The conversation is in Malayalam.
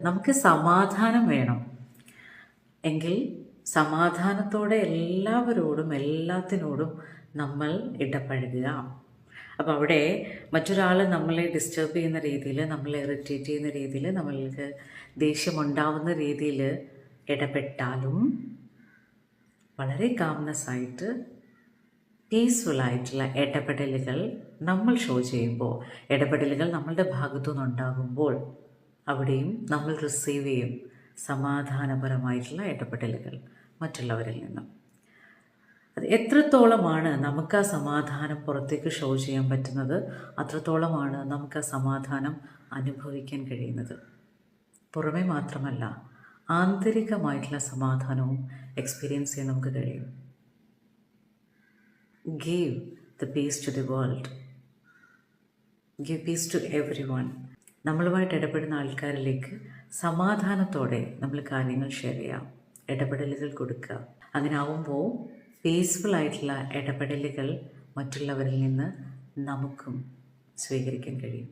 നമുക്ക് സമാധാനം വേണം. എങ്കിൽ സമാധാനത്തോടെ എല്ലാവരോടും എല്ലാത്തിനോടും നമ്മൾ ഇടപഴകുക. അപ്പോൾ അവിടെ മറ്റൊരാൾ നമ്മളെ ഡിസ്റ്റർബ് ചെയ്യുന്ന രീതിയിൽ നമ്മളെ ഇറിറ്റേറ്റ് ചെയ്യുന്ന രീതിയിൽ നമ്മൾക്ക് ദേഷ്യമുണ്ടാവുന്ന രീതിയിൽ ഇടപെട്ടാലും വളരെ കാംനെസ് ആയിട്ട് പീസ്ഫുള്ളായിട്ടുള്ള ഇടപെടലുകൾ നമ്മൾ ഷോ ചെയ്യുമ്പോൾ ഇടപെടലുകൾ നമ്മളുടെ ഭാഗത്തു നിന്നുണ്ടാകുമ്പോൾ അവിടെയും നമ്മൾ റിസീവ് ചെയ്യും സമാധാനപരമായിട്ടുള്ള ഇടപെടലുകൾ മറ്റുള്ളവരിൽ നിന്നും. അത് എത്രത്തോളമാണ് നമുക്ക് ആ സമാധാനം പുറത്തേക്ക് ഷോ ചെയ്യാൻ പറ്റുന്നത്? അത്രത്തോളമാണ് നമുക്ക് ആ സമാധാനം അനുഭവിക്കാൻ കഴിയുന്നത്. പുറമേ മാത്രമല്ല ആന്തരികമായിട്ടുള്ള സമാധാനവും എക്സ്പീരിയൻസ് ചെയ്യാൻ നമുക്ക് കഴിയും. Give the peace to the world give peace to every one നമ്മളുമായിട്ട് ഇടപെടുന്ന ആൾക്കാരിലേക്ക് സമാധാനത്തോടെ നമ്മൾ കാര്യങ്ങൾ ഷെയർ ചെയ്യാം ഇടപെടലുകൾ കൊടുക്കുക അങ്ങനെ ആവുമ്പോൾ പീസ്ഫുൾ ആയിട്ടുള്ള ഇടപെടലുകൾ മറ്റുള്ളവരിൽ നിന്ന് നമുക്കും സ്വീകരിക്കാൻ കഴിയും.